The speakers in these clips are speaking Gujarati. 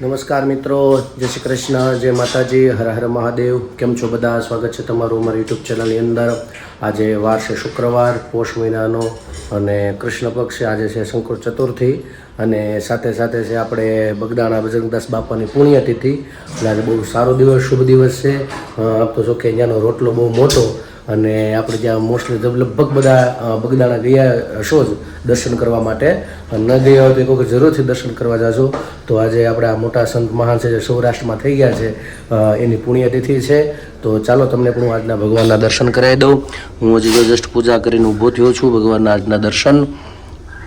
નમસ્કાર મિત્રો, જય શ્રી કૃષ્ણ, જય માતાજી, હર હર મહાદેવ. કેમ છો બધા? સ્વાગત છે તમારું અમારી યુટ્યુબ ચેનલની અંદર. આજે વાર છે શુક્રવાર, પોષ મહિનાનો અને કૃષ્ણ પક્ષ આજે છે શંકર ચતુર્થી. અને સાથે સાથે છે આપણે બગદાણા બજરંગદાસ બાપાની પુણ્યતિથિ. એટલે આજે બહુ સારો દિવસ, શુભ દિવસ છે. આમ તો જો કે અહીંયાનો રોટલો બહુ મોટો અને આપણે જ્યાં મોસ્ટલી લગભગ બધા બગદાણા ગયા હશો જ દર્શન કરવા માટે ન ગયા હોય તો એક વખત જરૂરથી દર્શન કરવા જાજો. તો આજે આપણે આ મોટા સંત મહાન છે જે સૌરાષ્ટ્રમાં થઈ ગયા છે એની પુણ્યતિથિ છે. તો ચાલો તમને પણ હું આજના ભગવાનના દર્શન કરાવી દઉં. હું હજી જસ્ટ પૂજા કરીને ઊભો થયો છું ભગવાનના આજના દર્શન,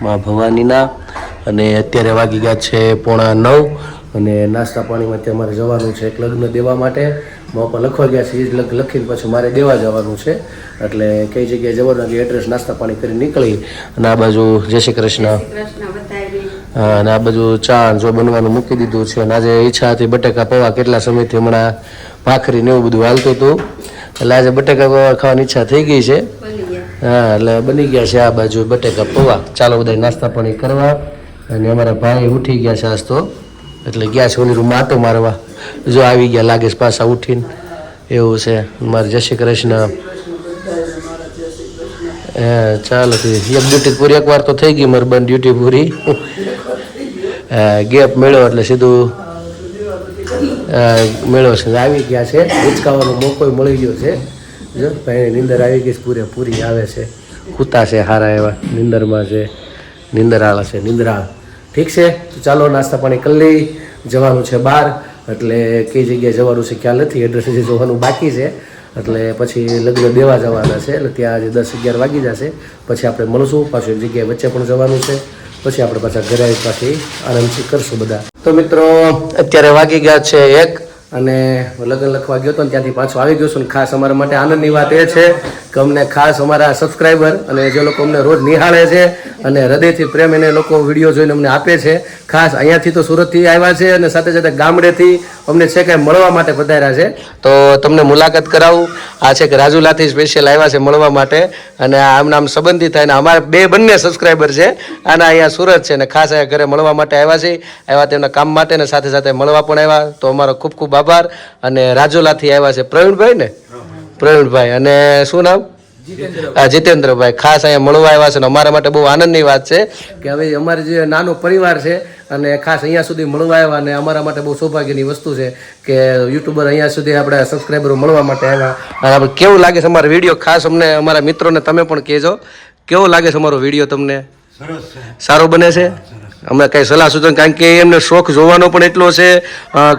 મા ભવાનીના. અને અત્યારે વાગી ગયા છે પોણા નવ અને નાસ્તા પાણીમાં અત્યારે મારે જવાનું છે એક લગ્ન દેવા માટે. મારા પર લખવા ગયા છે એ જ લખ- લખીને પછી મારે દેવા જવાનું છે. એટલે કઈ જગ્યાએ જવાનું કે એડ્રેસ નાસ્તા પાણી કરી નીકળી. અને આ બાજુ જય શ્રી કૃષ્ણ. અને આ બાજુ ચા જો બનવાનું મૂકી દીધું છે. અને આજે ઈચ્છા હતી બટેકા પૌવા કેટલા સમયથી હમણાં ભાખરી ને એવું બધું હાલતું હતું. એટલે આજે બટેકા પૌવા ખાવાની ઈચ્છા થઈ ગઈ છે. હા એટલે બની ગયા છે આ બાજુ બટેકા પૌવા. ચાલો બધા નાસ્તા પાણી કરવા. અને અમારા ભાઈ ઉઠી ગયા છે આજ તો. એટલે ગયા છે ઓલી રૂમ આટો મારવા. જો આવી ગયા, લાગે પાછા ઉઠીને. એવું છે. મારે જય શ્રી કૃષ્ણ. હા, ચાલો એક ડ્યુટી પૂરી એકવાર તો થઈ ગઈ મારી બંધ ડ્યુટી પૂરી. ગેપ મેળો એટલે સીધું મેળો છે. આવી ગયા છે. ઉચકાવાનો મોકો મળી ગયો છે. જો, ભાઈ, નિંદર આવી ગઈ પૂરે પૂરી આવે છે. કૂતા છે હારા એવા. નિંદરમાં છે. નિંદરાળા છે. નિંદરાળ. ઠીક છે? તો ચાલો નાસ્તા પાણી કરી લઈ. જવાનું છે બહાર. એટલે કઈ જગ્યાએ જવાનું છે ખ્યાલ નથી. એડ્રેસ હજી જોવાનું બાકી છે. એટલે પછી લગ્ન દેવા જવાના છે. એટલે ત્યાં આજે દસ અગિયાર વાગી જશે. પછી આપણે મળશું. પાછું જગ્યાએ વચ્ચે પણ જવાનું છે. પછી આપણે પાછા ઘરે આવી પાછી આરામથી કરશું બધા. તો મિત્રો, અત્યારે વાગી ગયા છે એક. અને લગ્ન લખવા ગયો હતો ત્યાંથી પાછો આવી ગયો છું ખાસ અમારા માટે આનંદની વાત એ છે કે અમને ખાસ અમારા સબસ્ક્રાઈબર અને જે લોકો અમને રોજ નિહાળે છે અને હૃદયથી પ્રેમ એને લોકો વીડિયો જોઈને અમને આપે છે. ખાસ અહીંયાથી તો સુરતથી આવ્યા છે અને સાથે સાથે ગામડેથી અમને છે કાંઈ મળવા માટે પધાર્યા છે. તો તમને મુલાકાત કરાવું. આ છે કે રાજુલાથી સ્પેશિયલ આવ્યા છે મળવા માટે અને આમના આમ સંબંધિત થાય અમારા બે બંને સબસ્ક્રાઈબર છે. અને અહીંયા સુરત છે અને ખાસ અહીંયા ઘરે મળવા માટે આવ્યા છે. આવ્યા તેમના કામ માટે ને સાથે સાથે મળવા પણ આવ્યા. તો અમારો ખૂબ ખૂબ આભાર અને રાજુલાથી આવ્યા છે પ્રવીણભાઈ ને. પ્રવીણભાઈ અને શું નામ? હા જીતેન્દ્રભાઈ. ખાસ અહીંયા મળવા આવ્યા છે અને અમારા માટે બહુ આનંદની વાત છે કે હવે અમારે જે નાનો પરિવાર છે અને ખાસ અહીંયા સુધી મળવા આવ્યા અને અમારા માટે બહુ સૌભાગ્યની વસ્તુ છે કે યુટ્યુબર અહીંયા સુધી આપણે સબસ્ક્રાઈબરો મળવા માટે આવ્યા. અને આપણે કેવું લાગે છે અમારો વીડિયો? ખાસ અમને અમારા મિત્રોને તમે પણ કહેજો. કેવો લાગે છે અમારો વીડિયો તમને? સારો બને છે? અમે કાંઈ સલાહ સૂચન કારણ કે એમને શોખ જોવાનો પણ એટલો છે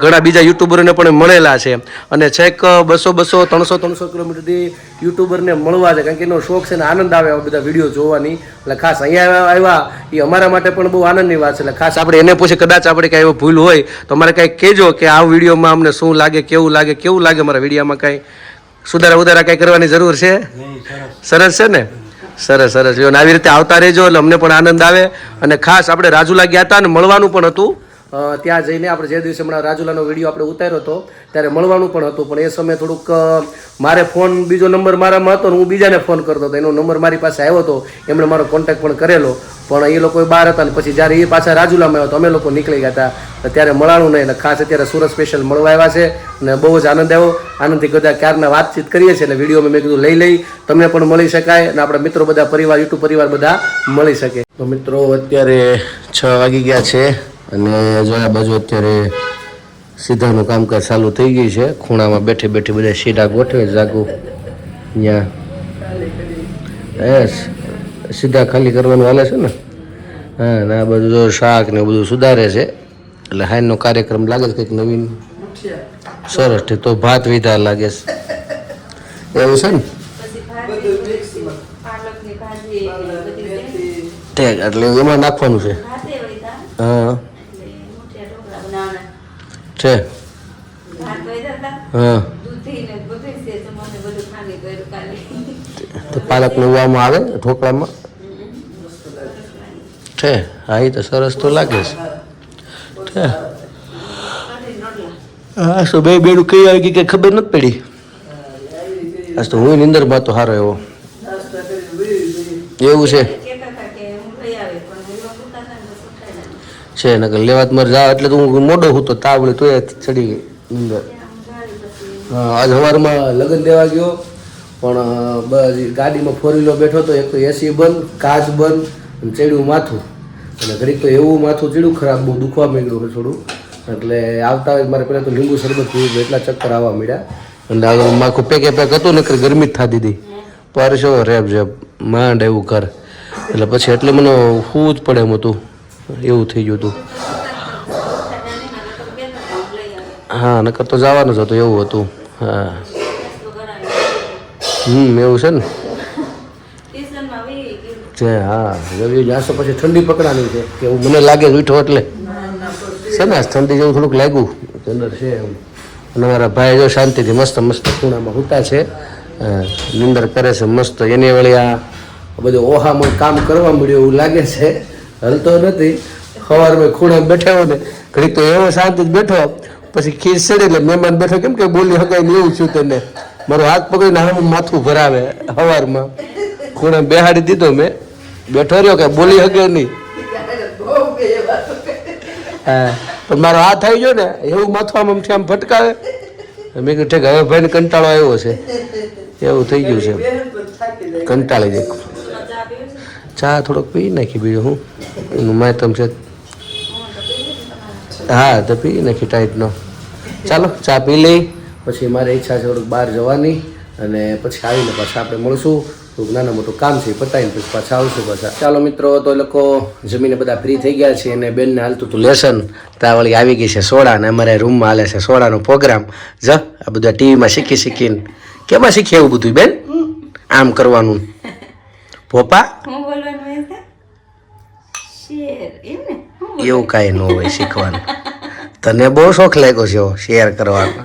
ઘણા બીજા યુટ્યુબરોને પણ મળેલા છે. અને છેક બસો બસો ત્રણસો ત્રણસો કિલોમીટરથી યુટ્યુબરને મળવા છે કારણ કે એનો શોખ છે ને આનંદ આવે આવા બધા વીડિયો જોવાની. એટલે ખાસ અહીંયા આવ્યા એ અમારા માટે પણ બહુ આનંદની વાત છે. એટલે ખાસ આપણે એને પૂછે કદાચ આપણે કાંઈ એવો ભૂલ હોય તો અમારે કાંઈ કહેજો કે આ વિડીયોમાં અમને શું લાગે કેવું લાગે કેવું લાગે અમારા વિડીયોમાં કાંઈ. સુધારા ઉધારા કાંઈ કરવાની જરૂર છે? સરસ છે ને? સરસ સરસ. અને આવી રીતે આવતા રહેજો એટલે અમને પણ આનંદ આવે. અને ખાસ આપણે રાજુલા ગયા હતા ને મળવાનું પણ હતું. ત્યાં જઈને આપણે જે દિવસે હમણાં રાજુલાનો વીડિયો આપણે ઉતાર્યો હતો, ત્યારે મળવાનું પણ હતું. પણ એ સમયે થોડુંક મારે ફોન, બીજો નંબર મારામાં હતો ને હું બીજાને ફોન કરતો હતો. એનો નંબર મારી પાસે આવ્યો હતો, એમણે મારો કોન્ટેક્ટ પણ કરેલો. પણ એ લોકો બહાર હતા ને પછી જ્યારે એ પાછા રાજુલામાં આવ્યો તો અમે લોકો નીકળી ગયા હતા. ત્યારે મળાણું નહીં ખાસ અત્યારે સુરત સ્પેશિયલ મળવા આવ્યા છે અને બહુ જ આનંદ આવ્યો. આનંદથી બધા ક્યારના વાતચીત કરીએ છીએ એટલે વીડિયો મેં કીધું લઈ લઈ, તમને પણ મળી શકાય અને આપણા મિત્રો બધા પરિવાર, યુટ્યુબ પરિવાર બધા મળી શકે. તો મિત્રો અત્યારે છ વાગી ગયા છે. અને જો આ બાજુ અત્યારે સીધાનું કામકાજ ચાલુ થઈ ગયું છે ખૂણામાં બેઠી બેઠી બધા સીધા ગોઠવે જાગુ. ત્યાં યસ સીધા ખાલી કરવાનું હાલે છે ને? હા ને આ બધું શાક ને બધું સુધારે છે એટલે હાઈનનો કાર્યક્રમ લાગે છે કંઈક નવીન? સરસ તો ભાત વિધા લાગે છે. એવું છે ને? ઠીક એટલે એમાં નાખવાનું છે. હા એટલે મુઠિયા ઢોકળા બનાવવાના છે. હા તો પાલક લેવામાં આવે ઢોકળામાં? છે હા એ તો સરસ તો લાગે છે. હા શું બે બેડું કઈ આવી ગઈ કે ખબર નથી પડી? આ તો હું નિંદરમાં તો સારો એવો. એવું છે. હું તો છે, નકર લેવાત મારે જા એટલે તો હું મોડો હતો તાવડે તો ચડી ગઈ અંદર. હા, આજ સવારમાં લગ્ન દેવા ગયો, પણ બસ ગાડીમાં ફોર વ્હીલર બેઠો તો એક તો એસી બંધ, કાચ બંધ, અને ચડ્યું માથું. અને ઘડીક તો એવું માથું ચડ્યું, ખરાબ બહુ દુખવા માંડ્યું છે થોડું. એટલે આવતા હોય મારે પહેલાં તો લીંબુ શરબત પીવું એટલા ચક્કર આવવા મળ્યા અને આગળ માખું પેકે પેક હતું ને ગરમી જ થતી હતી. પરસો રેબ જેબ માંડ એવું કર એટલે પછી એટલે મને શું જ પડે એમ હતું. એવું થઈ ગયું હતું. હા, નકર તો જવાનું જ હતું, એવું હતું. હા. હમ, એવું છે ને? છે, હા. રવિ જાશો પછી ઠંડી પકડાની છે, કે એવું મને લાગે છે એટલે. છે ને ઠંડી જેવું થોડુંક લાગ્યું. અંદર છે એમ. અને મારા ભાઈ જો શાંતિથી મસ્ત મસ્ત ખૂણામાં હૂતા છે. નિંદર કરે છે મસ્ત. એની વળી આ બધું ઓહામાં કામ કરવા મળ્યું એવું લાગે છે. હલતો નથી. સવારમાં ખૂણે બેઠા હોય ને, ઘડીક તો એવો શાંતિ બેઠો, પછી ખીર ચડે એટલે મહેમાન બેઠો, કેમ કે બોલી હગાઈ ને એવું છું તેને. મારો હાથ પકડીને આમ માથું ભરાવે સવારમાં. ખૂણે બેહાડી દીધો મેં. બેઠો રહ્યો કે બોલી હકે નહીં. હા, પણ મારો હાથ આવી ગયો ને, એવું માથું આમ આમથી આમ ફટકાવે મેં કીધું ઠીક, હવે ભાઈને કંટાળો આવ્યો છે. એવું થઈ ગયું છે. કંટાળી જાય ચા થોડોક પી નાખી, બીજું હું? એનું માયતમ છે. હા, તો પી નાખી ટાઈટનો. ચાલો, ચા પી લઈ. પછી મારે ઈચ્છા છે થોડુંક બહાર જવાની અને પછી આવીને પાછા આપણે મળશું. થોડુંક નાના મોટું કામ છે પતાવીને પછી પાછા આવશું પાછા. ચાલો મિત્રો, તો એ લોકો જમીને બધા ફ્રી થઈ ગયા છે અને બેનને હાલતું હતું લેસન. ત્યાં વળી આવી ગઈ છે સોડા ને અમારે રૂમમાં હાલે છે સોડાનો પ્રોગ્રામ જ, આ બધા ટીવીમાં શીખી શીખીને. કેમાં શીખી એવું બધું બેન? આમ કરવાનું. પોપા હું બોલવાનું શેર એમ ને એવું કાંઈ ન હોય શીખવાનું. તને બહુ શોખ લાગ્યો છે શેર કરવાનો.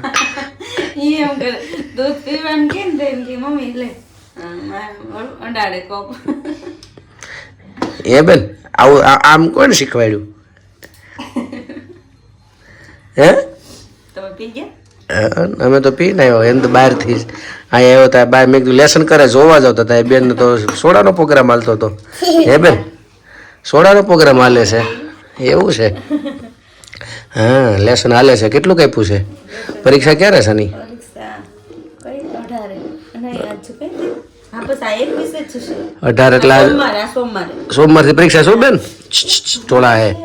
એમ કરે દૂધ પીવાનું કેમ તો કે મમ્મી લે અંડાડે કોપ એ બેન આવું આમ કોણ શીખવાડ્યું? હે? તમે પી ગયા? અમે તો પીને આવ્યો એમ તો બહારથી જ. અહીંયા આવ્યો ત્યાં બહાર મેં કીધું લેસન કરે જોવા જાવ તો. ત્યાં બેન તો સોડાનો પ્રોગ્રામ હાલતો હતો. હે બેન? સોડાનો પ્રોગ્રામ હાલે છે. એવું છે? હા લેસન હાલે છે. કેટલું કાપ્યું છે? પરીક્ષા ક્યારે છે ની કઈ અઢારે. કઈ એટલે સોમવારથી પરીક્ષા શું બેન? થોડા હે.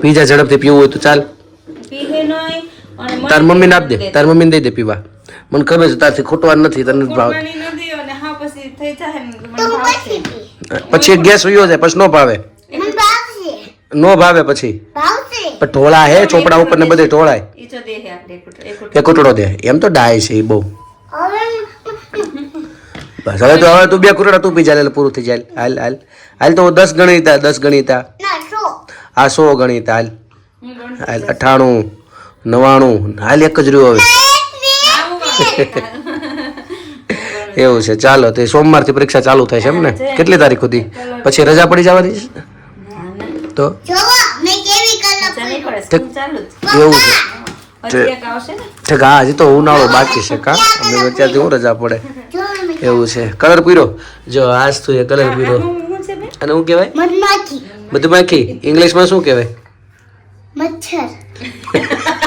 પીજા ઝડપથી પીવું હોય તો ચાલ. તાર મમ્મીને આપ દે. તાર મમ્મીને દઈ દે પીવા. મને ખબર છે તારથી ખોટવાનું નથી તને ભાવ. પછી ગેસ ઉયો જાય પછી નો ભાવે. નો ભાવે પછી. પણ ઢોળા હે ચોપડા ઉપર ને બધે ઢોળાય. ઈ તો દે હે આપણે એક ઉઠ- એક ઉઠ. એ કુટડો દે. એમ તો ડાય છે એ બહુ. બસ હવે તો હવે તું બે કુટડા તું પી જાય એટલે પૂરું થઈ જાય. હાલ હાલ. હાલ તો દસ ગણીતા દસ ગણીતા આ સો ગણિતા હાલ. હાલ અઠાણું. નવાણું. હાલ એક જ રહ્યું હવે. એવું છે. ચાલો તે સોમવારથી પરીક્ષા ચાલુ થાય છે એમ ને? કેટલી તારીખ સુધી? પછી રજા પડી જવાની. તો? એવું છે. ઠીક. હા હજી તો ઉનાળો બાકી છે કા? અમે અત્યારથી હું રજા પડે. એવું છે. કલર પીરો. જો આજ તું એ કલર પીરો. અને હું કહેવાય? મધમાખી. મધમાખી. ઇંગ્લિશમાં શું કહેવાય? મચ્છર.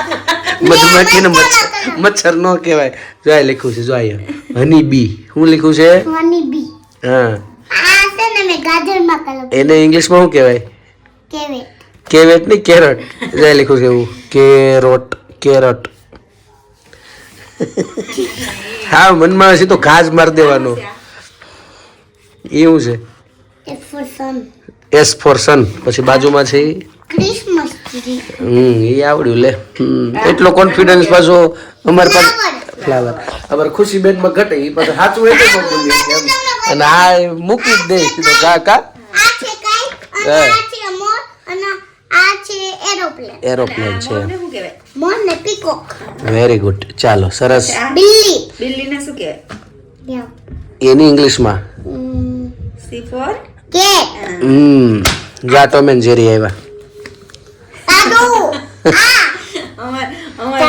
મધમાખી ને મચ્છર મચ્છર નો કહેવાય. જો આ લખ્યું છે જો અહીંયા. Honey bee. શું લખ્યું છે? Honey bee. હા. એને ઇંગ્લિશમાં શું કહેવાય? કેવે કેવેટ નહીં કેરટ. જો આ લખ્યું છે એવું. Carrot carrot. હા મનમાં હશે તો ઘાસ મારી દેવાનો. એવું છે. એસ ફોર સન પછી બાજુમાં છે ક્રિસમસ હમ એ આવડ્યું લે. હમ, એટલો કોન્ફિડન્સ પાછો અમારે પાસે ફ્લાવર અમારે ખુશી બેનમાં ઘટે એ પાછું સાચું એટલે ન બોલીએ એમ. અને આ એ મૂકી જ દે સીધો કા કા? આ છે કાઈ અને આ છે મોર અને આ છે એરોપ્લેન એરોપ્લેન છે. મોરને શું કહેવાય? મોર ને પીકોક વેરી ગુડ ચાલો સરસ. બિલ્લી. શું કહેવાય? એની ઇંગ્લિશમાં? C four cat. હમ જા ટોમ એન્ડ જેરી આવ્યા. તાડુ અમાર અમાર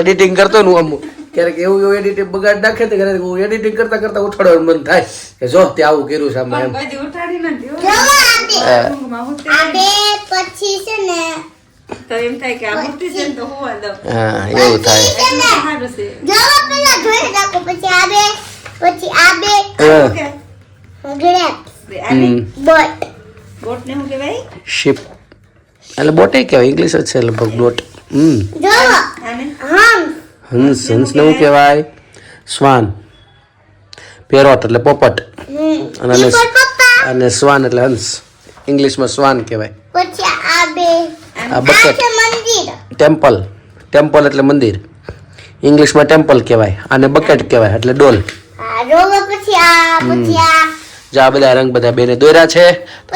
એડિટિંગ કરતો ને હું ક્યારેક એવું એવું એડિટિંગ બગાડ નાખે તો ક્યારેક હું એડિટિંગ કરતા કરતા ઉઠાડવાનું મન થાય. કે જો તે આવું કર્યું છે એમ. પછી છે ને તો એમ થાય કે આ મૂર્તિ છે તો હોવા દઉં. હા એવું થાય. જો પેલા જોઈ રાખો પછી આ બે પછી આ બે. ગ્રેપ્સ આને હમ બોટ બોટ શું કહેવાય? શિપ. એટલે બોટે કહેવાય ઇંગ્લિશ જ છે લગભગ બોટ. હમ. આને હંસ. હંસને શું કહેવાય? શ્વાન. પેરોટ એટલે પોપટ. અને અને શ્વાન એટલે હંસ. ઇંગ્લિશમાં શ્વાન કહેવાય. પછી આ બે. આ આ બકેટ ટેમ્પલ ટેમ્પલ એટલે મંદિર. ઇંગ્લિશમાં ટેમ્પલ કહેવાય. અને બકેટ કહેવાય એટલે ડોલ. પછી આ પછી આ. જો આ બધા રંગ બધા બેને દોર્યા છે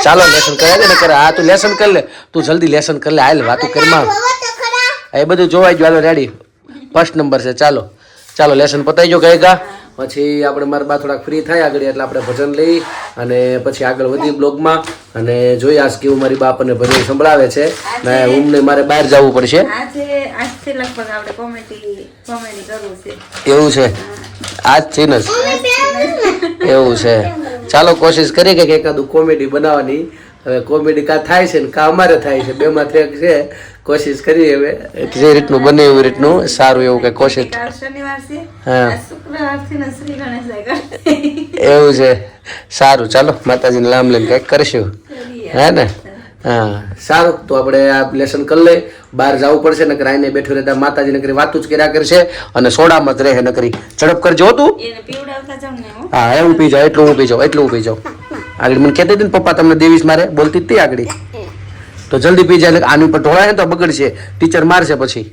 ચાલો લેસન કરે ને કરે આ તું લેસન કરી લે તું જલ્દી લેસન કરી લે હાલ વાતું કરીમાં એ બધું જોવાઈ ગયું હાલો રેડી ફર્સ્ટ નંબર છે ચાલો. ચાલો લેસન પતાઈ ગયો કઈ ગા પછી આપણે મારા બા થોડાક ફ્રી થાય આગળ એટલે આપણે ભજન લઈ અને પછી આગળ વધી બ્લોગમાં અને જોઈએ આજ કેવું મારી બાપ અને ભજન સંભળાવે છે. ને ઊંઘને મારે બહાર જવું પડશે. છે. એવું છે. આજ જ પહેરવું ને. એવું છે. ચાલો કોશિશ કરીએ કે એકાદું કોમેડી બનાવવાની. હવે કોમેડી કા થાય છે ને કા અમારે થાય છે બેમાં એક છે. કોશિશ કરીએ હવે. જે રીતનું બને એવી રીતનું સારું એવું કે કોશિશ. એવું છે. સારું ચાલો માતાજીને લામ લઈને કંઈક કરશું. હે ને? હા સારું તો આપણે આ લેસન કરી લઈ બહાર જવું પડશે નકર આઈને બેઠો રહેતા માતાજી નકરી વાતું જ કર્યા કરશે અને સોડામાં જ રહે નકરી. ઝડપ કરજો તું. હું. એ હું પી જાઉં એટલું હું પી જાઉં એટલું હું પી જાઉં. આગળ મને કહેતી હતી ને પપ્પા તમને દેવીશ મારે બોલતી જ હતી આગળ. તો જલ્દી પી જાય આની ઉપર ઢોળાય ને તો બગડશે. ટીચર મારશે પછી.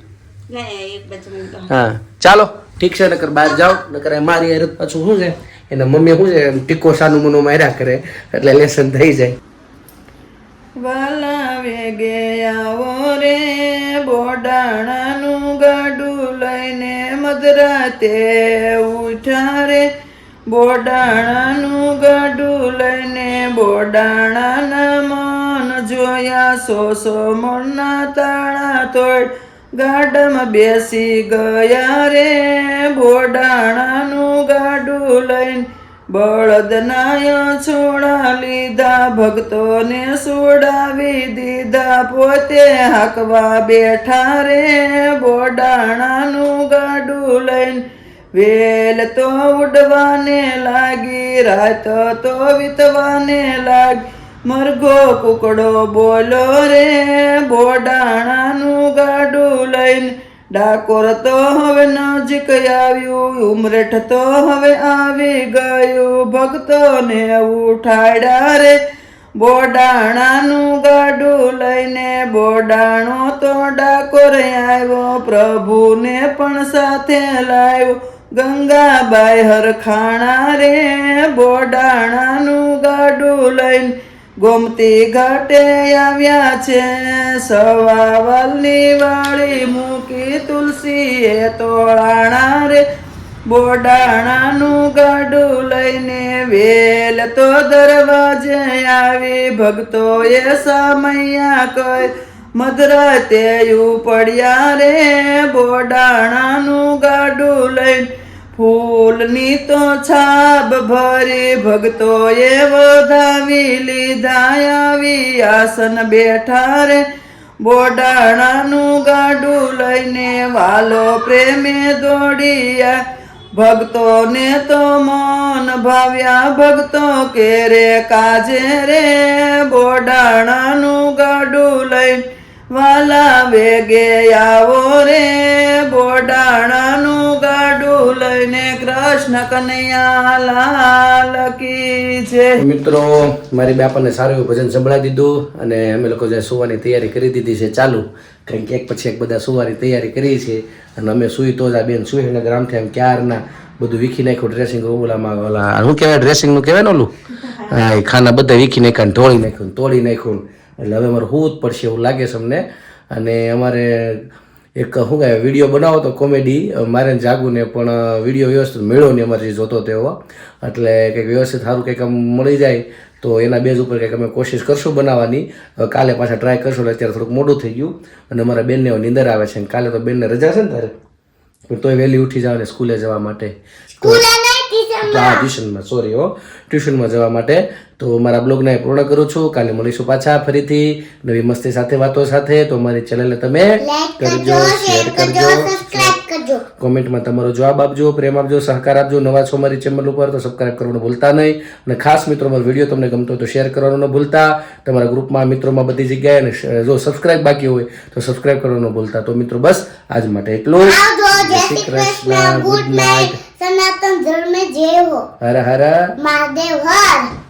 હા ચાલો. ઠીક છે નકર બહાર જાઓ નકર મારી હેરત પાછું શું છે? એના મમ્મી શું છે ટીકો સાનું મનો માર્યા કરે એટલે લેસન થઈ જાય. વાલા ગયા રે, બોડાણાનું ગાડું લઈને મધરાતે ઉઠા રે બોડાણાનું ગાડું લઈને બોડાણાના મન જોયા, સો સો મણના તાળા તોડ ગાડામાં બેસી ગયા રે. બોડાણાનું ગાડું લઈને બળદનાય છોડા લીધા, ભક્તોને સોડાવી દીધા. પોતે હાકવા બેઠા રે, બોડાણાનું ગાડું લઈને. વેલ તો ઉડવાને લાગી, રાત તો વીતવાને લાગી. મરઘો કુકડો બોલો રે, બોડાણાનું ગાડું લઈને. ડાકોર તો હવે નજીક આવ્યું ઉમરેઠ તો હવે આવી ગયું. ભક્તોને ઉઠાડ્યા રે. બોડાણાનું ગાડું લઈને બોડાણો તો ડાકોર આવ્યો, પ્રભુને પણ સાથે લાવ્યો. ગંગાબાઈ હરખાણા રે, બોડાણાનું ગાડું લઈને ગોમતી ઘાટે આવ્યા છે. સવાવલની વાળી મૂકી તુલસીએ તોળાણા રે. બોડાણાનું ગાડું લઈને વેલ તો દરવાજે આવી. ભક્તોએ સામૈયા કઈ. મધરાતે પડ્યા રે. બોડાણાનું ગાડું લઈને ફૂલની તો છાબ ભરી ભક્તોએ વધાવી લીધા આવી આસન બેઠા રે. બોડાણાનું ગાડું લઈને વાલો પ્રેમે દોડિયા ભક્તોને તો મન ભાવ્યા ભક્તો કે રે કાજે રે. બોડાણાનું ગાડું લઈને વાલા વેગે આવો રે. બોડાણાનું કૃષ્ણ કનૈયા લાલ કી છે મિત્રો મારી બાપાને સારું એવું ભજન સંભળાવી દીધું અને અમે લોકો જે સુવાની તૈયારી કરી દીધી છે ચાલુ કારણ કે એક પછી એક બધા સુવાની તૈયારી કરી છે અને અમે સુઈ તો જ આ બેન સુઈ એટલે ગ્રામથી એમ ક્યારના બધું વીખી નાખ્યું ડ્રેસિંગ રૂમ ઓલામાં ઓલા શું કહેવાય ડ્રેસિંગનું કહેવાય ને ઓલું? હા એ ખાના બધા વીખી નાખ્યા ને ઢોળી નાખ્યું તોડી નાખ્યું એટલે હવે અમારે હું જ પડશે એવું લાગે છે અમને. અને અમારે એક શું કહે વીડિયો બનાવો તો કોમેડી મારે જાગુને પણ વીડિયો વ્યવસ્થિત મેળવો ને અમારે જોતો તેવો એટલે કંઈક વ્યવસ્થિત સારું કંઈક આમ મળી જાય, તો એના બેઝ ઉપર કંઈક અમે કોશિશ કરશું બનાવવાની. કાલે પાછા ટ્રાય કરશું એટલે અત્યારે થોડુંક મોડું થઈ ગયું, અને અમારા બેનને નીંદર આવે છે કાલે તો બેનને રજા છે ને તારે? તોય વહેલી ઉઠી જાવ ને સ્કૂલે જવા માટે. હા ટ્યુશનમાં સોરી હો. ટ્યુશનમાં જવા માટે. તો મારા બ્લોગને પૂર્ણ કરું છું. કાલે મળીશું પાછા ફરીથી. નવી મસ્તી સાથે વાતો સાથે. તો મારી ચેનલને તમે કરજો શેર કરજો કોમેન્ટમાં તમારો જવાબ આપજો પ્રેમ આપજો સહકાર આપજો. નવા છો મારી ચેનલ ઉપર તો સબસ્ક્રાઈબ કરવાનું ભૂલતા નહીં. અને ખાસ મિત્રો મારો વીડિયો તમને ગમતો તો શેર કરવાનું ન ભૂલતા. તમારા ગ્રુપમાં મિત્રોમાં બધી જગ્યાએ અને જો સબસ્ક્રાઈબ બાકી હોય તો સબસ્ક્રાઈબ કરવાનું ભૂલતા. તો મિત્રો બસ આજ માટે એટલું જય શ્રી કૃષ્ણ ગુડ નાઇટ. સનાતન ધર્મે જય હો. હર હર. મહાદેવ હર.